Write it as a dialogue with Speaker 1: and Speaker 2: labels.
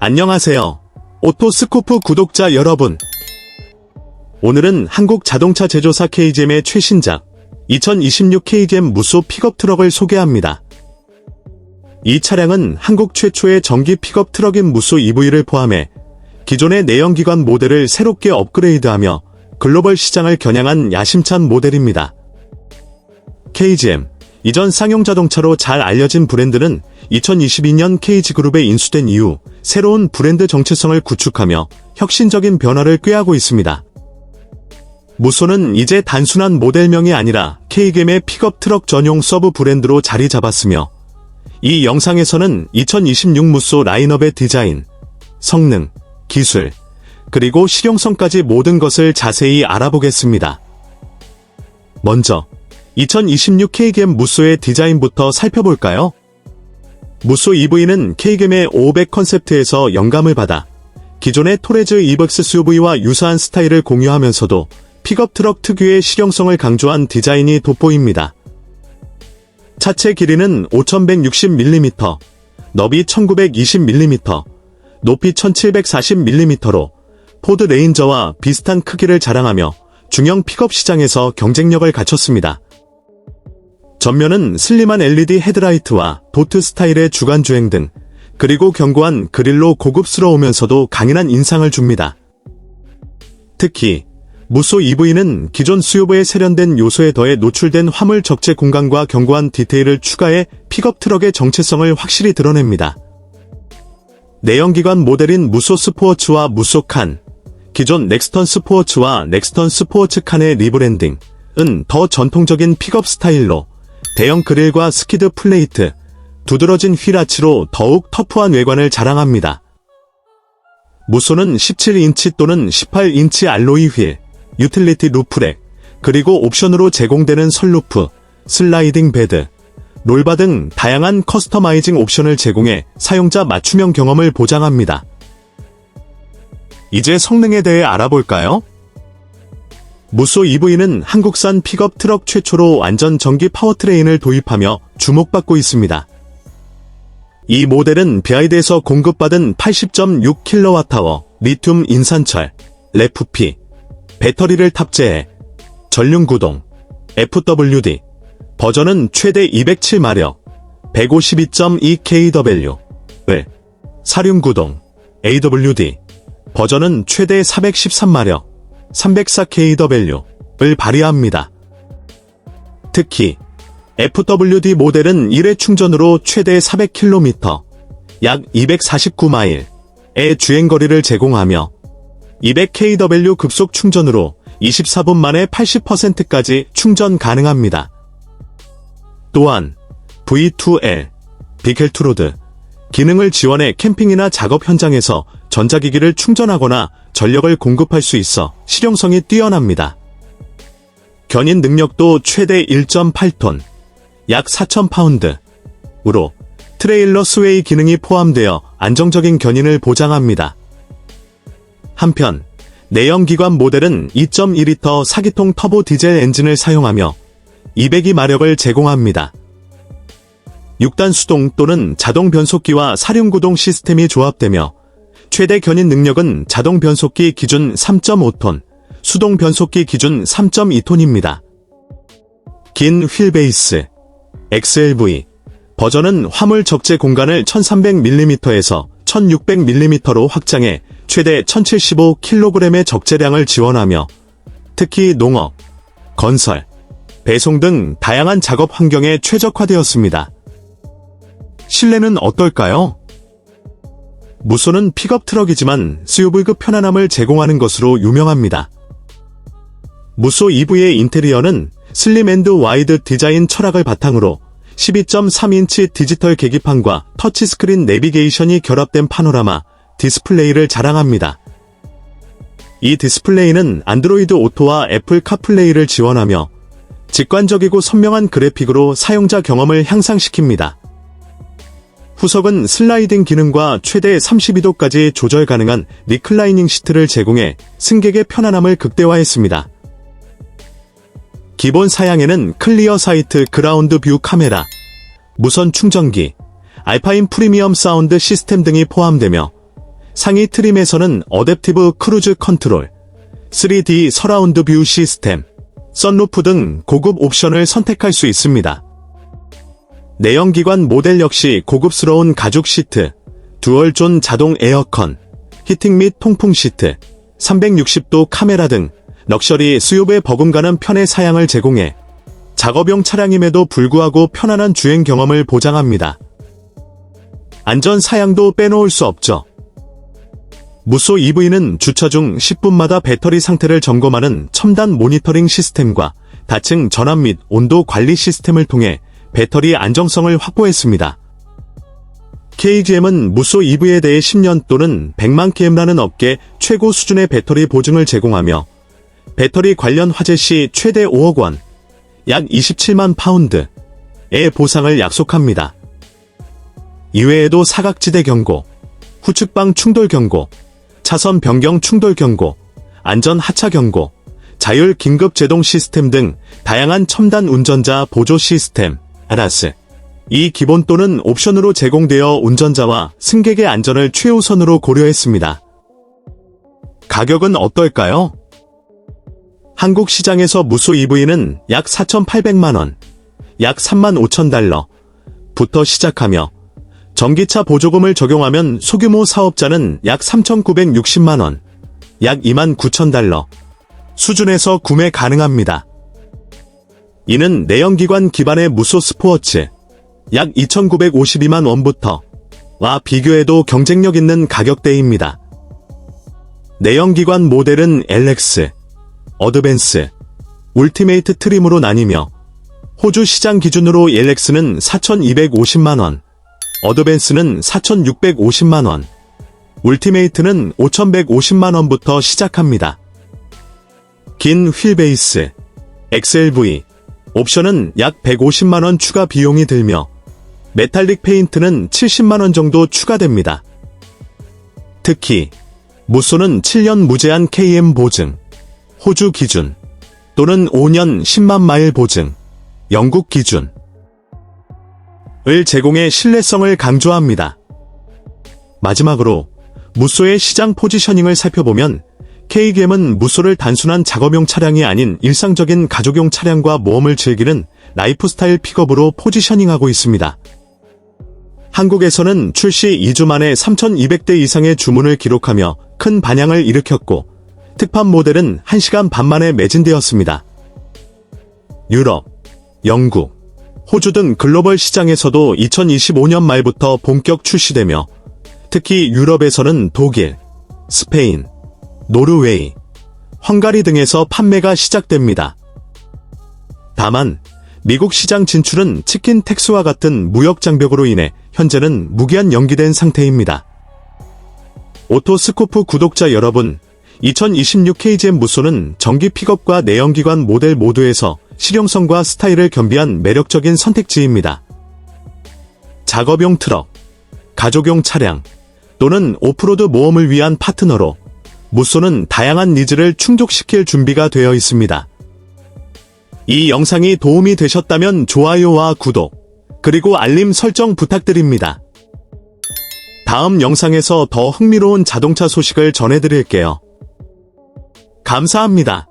Speaker 1: 안녕하세요. 오토스코프 구독자 여러분. 오늘은 한국 자동차 제조사 KGM의 최신작 2026 KGM 무소 픽업 트럭을 소개합니다. 이 차량은 한국 최초의 전기 픽업 트럭인 무소 EV를 포함해 기존의 내연기관 모델을 새롭게 업그레이드하며 글로벌 시장을 겨냥한 야심찬 모델입니다. KGM 이전 쌍용 자동차로 잘 알려진 브랜드는 2022년 KG그룹에 인수된 이후 새로운 브랜드 정체성을 구축하며 혁신적인 변화를 꾀하고 있습니다. 무소는 이제 단순한 모델명이 아니라 K겜의 픽업 트럭 전용 서브 브랜드로 자리 잡았으며 이 영상에서는 2026 무소 라인업의 디자인, 성능, 기술, 그리고 실용성까지 모든 것을 자세히 알아보겠습니다. 먼저 2026 K겜 무소의 디자인부터 살펴볼까요? 무소 EV는 K겜의 500 컨셉트에서 영감을 받아 기존의 토레즈 이벅스 SUV와 유사한 스타일을 공유하면서도 픽업 트럭 특유의 실용성을 강조한 디자인이 돋보입니다. 차체 길이는 5160mm, 너비 1920mm, 높이 1740mm로 포드 레인저와 비슷한 크기를 자랑하며 중형 픽업 시장에서 경쟁력을 갖췄습니다. 전면은 슬림한 LED 헤드라이트와 도트 스타일의 주간 주행 등 그리고 견고한 그릴로 고급스러우면서도 강인한 인상을 줍니다. 특히 무소 EV는 기존 수요부에 세련된 요소에 더해 노출된 화물 적재 공간과 견고한 디테일을 추가해 픽업 트럭의 정체성을 확실히 드러냅니다. 내연기관 모델인 무소 스포츠와 무소 칸, 기존 넥스턴 스포츠와 넥스턴 스포츠 칸의 리브랜딩은 더 전통적인 픽업 스타일로 대형 그릴과 스키드 플레이트, 두드러진 휠아치로 더욱 터프한 외관을 자랑합니다. 무소는 17인치 또는 18인치 알로이 휠, 유틸리티 루프렉, 그리고 옵션으로 제공되는 선루프, 슬라이딩 베드, 롤바 등 다양한 커스터마이징 옵션을 제공해 사용자 맞춤형 경험을 보장합니다. 이제 성능에 대해 알아볼까요? 무소 EV는 한국산 픽업 트럭 최초로 완전 전기 파워트레인을 도입하며 주목받고 있습니다. 이 모델은 비아이드에서 공급받은 80.6kWh 리튬 인산철, 레프피, 배터리를 탑재해 전륜 구동, FWD, 버전은 최대 207마력, 152.2kW, 사륜 구동, AWD, 버전은 최대 413마력, 304kW를 발휘합니다. 특히 FWD 모델은 1회 충전으로 최대 400km, 약 249마일의 주행거리를 제공하며 200kW 급속 충전으로 24분 만에 80%까지 충전 가능합니다. 또한 V2L, 비켈투로드 기능을 지원해 캠핑이나 작업 현장에서 전자기기를 충전하거나 전력을 공급할 수 있어 실용성이 뛰어납니다. 견인 능력도 최대 1.8톤, 약 4,000파운드으로 트레일러 스웨이 기능이 포함되어 안정적인 견인을 보장합니다. 한편 내연기관 모델은 2.2리터 4기통 터보 디젤 엔진을 사용하며 202마력을 제공합니다. 6단 수동 또는 자동 변속기와 사륜구동 시스템이 조합되며 최대 견인 능력은 자동 변속기 기준 3.5톤, 수동 변속기 기준 3.2톤입니다. 긴 휠베이스, XLV, 버전은 화물 적재 공간을 1300mm에서 1600mm로 확장해 최대 1075kg의 적재량을 지원하며 특히 농업, 건설, 배송 등 다양한 작업 환경에 최적화되었습니다. 실내는 어떨까요? 무소는 픽업 트럭이지만 SUV급 편안함을 제공하는 것으로 유명합니다. 무소 EV의 인테리어는 슬림 앤드 와이드 디자인 철학을 바탕으로 12.3인치 디지털 계기판과 터치스크린 내비게이션이 결합된 파노라마 디스플레이를 자랑합니다. 이 디스플레이는 안드로이드 오토와 애플 카플레이를 지원하며 직관적이고 선명한 그래픽으로 사용자 경험을 향상시킵니다. 후석은 슬라이딩 기능과 최대 32도까지 조절 가능한 리클라이닝 시트를 제공해 승객의 편안함을 극대화했습니다. 기본 사양에는 클리어 사이트 그라운드 뷰 카메라, 무선 충전기, 알파인 프리미엄 사운드 시스템 등이 포함되며 상위 트림에서는 어댑티브 크루즈 컨트롤, 3D 서라운드 뷰 시스템, 썬루프 등 고급 옵션을 선택할 수 있습니다. 내연기관 모델 역시 고급스러운 가죽 시트, 듀얼존 자동 에어컨, 히팅 및 통풍 시트, 360도 카메라 등 럭셔리 수요배 버금가는 편의 사양을 제공해 작업용 차량임에도 불구하고 편안한 주행 경험을 보장합니다. 안전 사양도 빼놓을 수 없죠. 무쏘 EV는 주차 중 10분마다 배터리 상태를 점검하는 첨단 모니터링 시스템과 다층 전압 및 온도 관리 시스템을 통해 배터리 안정성을 확보했습니다. KGM은 무쏘 EV에 대해 10년 또는 100만 km라는 업계 최고 수준의 배터리 보증을 제공하며 배터리 관련 화재 시 최대 5억 원, 약 27만 파운드의 보상을 약속합니다. 이외에도 사각지대 경고, 후측방 충돌 경고, 차선 변경 충돌 경고, 안전 하차 경고, 자율 긴급 제동 시스템 등 다양한 첨단 운전자 보조 시스템, 아 라스. 이 기본 또는 옵션으로 제공되어 운전자와 승객의 안전을 최우선으로 고려했습니다. 가격은 어떨까요? 한국 시장에서 무쏘 EV는 약 4,800만원, 약 3만 5천 달러 부터 시작하며 전기차 보조금을 적용하면 소규모 사업자는 약 3,960만원, 약 2만 9천 달러 수준에서 구매 가능합니다. 이는 내연기관 기반의 무쏘 스포츠 약 2,952만 원부터 와 비교해도 경쟁력 있는 가격대입니다. 내연기관 모델은 LX, 어드밴스, 울티메이트 트림으로 나뉘며 호주 시장 기준으로 LX는 4,250만원, 어드밴스는 4,650만원, 울티메이트는 5,150만원부터 시작합니다. 긴 휠베이스, XLV, 옵션은 약 150만원 추가 비용이 들며 메탈릭 페인트는 70만원 정도 추가됩니다. 특히 무쏘는 7년 무제한 KM 보증, 호주 기준 또는 5년 10만 마일 보증, 영국 기준 을 제공해 신뢰성을 강조합니다. 마지막으로 무쏘의 시장 포지셔닝을 살펴보면 KGM은 무쏘를 단순한 작업용 차량이 아닌 일상적인 가족용 차량과 모험을 즐기는 라이프스타일 픽업으로 포지셔닝하고 있습니다. 한국에서는 출시 2주 만에 3,200대 이상의 주문을 기록하며 큰 반향을 일으켰고 특판 모델은 1시간 반 만에 매진되었습니다. 유럽, 영국, 호주 등 글로벌 시장에서도 2025년 말부터 본격 출시되며 특히 유럽에서는 독일, 스페인, 노르웨이, 헝가리 등에서 판매가 시작됩니다. 다만 미국 시장 진출은 치킨 텍스와 같은 무역 장벽으로 인해 현재는 무기한 연기된 상태입니다. 오토스코프 구독자 여러분, 2026 KGM 무쏘는 전기 픽업과 내연기관 모델 모두에서 실용성과 스타일을 겸비한 매력적인 선택지입니다. 작업용 트럭, 가족용 차량 또는 오프로드 모험을 위한 파트너로 무쏘는 다양한 니즈를 충족시킬 준비가 되어 있습니다. 이 영상이 도움이 되셨다면 좋아요와 구독, 그리고 알림 설정 부탁드립니다. 다음 영상에서 더 흥미로운 자동차 소식을 전해드릴게요. 감사합니다.